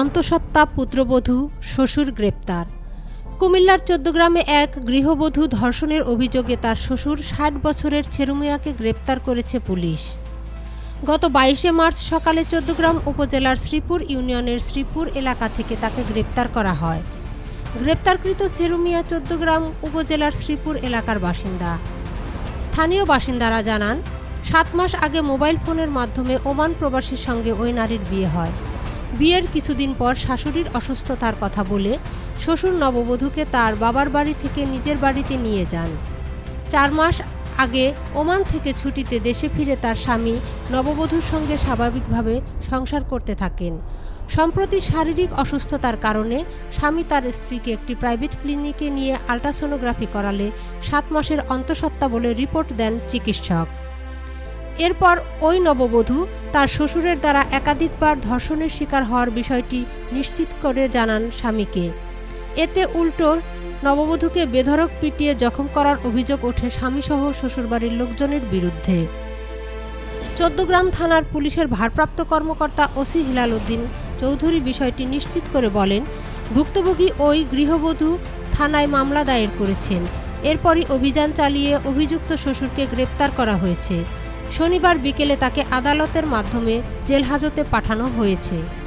অন্তঃসত্ত্বা পুত্রবধূ শ্বশুর গ্রেপ্তার। কুমিল্লার চোদ্দগ্রামে এক গৃহবধূ ধর্ষণের অভিযোগে তার শ্বশুর ষাট বছরের ছেরুমিয়াকে গ্রেপ্তার করেছে পুলিশ। গত বাইশে মার্চ সকালে চোদ্দগ্রাম উপজেলার শ্রীপুর ইউনিয়নের শ্রীপুর এলাকা থেকে তাকে গ্রেপ্তার করা হয়। গ্রেপ্তারকৃত চেরুমিয়া চোদ্দগ্রাম উপজেলার শ্রীপুর এলাকার বাসিন্দা। স্থানীয় বাসিন্দারা জানান, সাত মাস আগে মোবাইল ফোনের মাধ্যমে ওমান প্রবাসীর সঙ্গে ওই নারীর বিয়ে হয়। বিয়ের কিছুদিন পর শাশুড়ির অসুস্থতার কথা বলে শ্বশুর নববধূকে তার বাবার বাড়ি থেকে নিজের বাড়িতে নিয়ে যান। চার মাস আগে ওমান থেকে ছুটিতে দেশে ফিরে তার স্বামী নববধূর সঙ্গে স্বাভাবিকভাবে সংসার করতে থাকেন। সম্প্রতি শারীরিক অসুস্থতার কারণে স্বামী তার স্ত্রীকে একটি প্রাইভেট ক্লিনিকে নিয়ে আল্ট্রাসোনোগ্রাফি করালে সাত মাসের অন্তঃসত্ত্বা বলে রিপোর্ট দেন চিকিৎসক। এরপর ওই নববধূ তার শ্বশুরের দ্বারা একাধিকবার ধর্ষণের শিকার হওয়ার বিষয়টি নিশ্চিত করে জানান স্বামীকে। এতে উল্টো নববধূকে বেধড়ক পিটিয়ে জখম করার অভিযোগ ওঠে স্বামীসহ শ্বশুরবাড়ির লোকজনের বিরুদ্ধে। চোদ্দগ্রাম থানার পুলিশের ভারপ্রাপ্ত কর্মকর্তা ওসি হিলাল উদ্দিন চৌধুরী বিষয়টি নিশ্চিত করে বলেন, ভুক্তভোগী ওই গৃহবধূ থানায় মামলা দায়ের করেছেন। এরপরই অভিযান চালিয়ে অভিযুক্ত শ্বশুরকে গ্রেপ্তার করা হয়েছে। শনিবার বিকেলে তাকে আদালতের মাধ্যমে জেলহাজতে পাঠানো হয়েছে।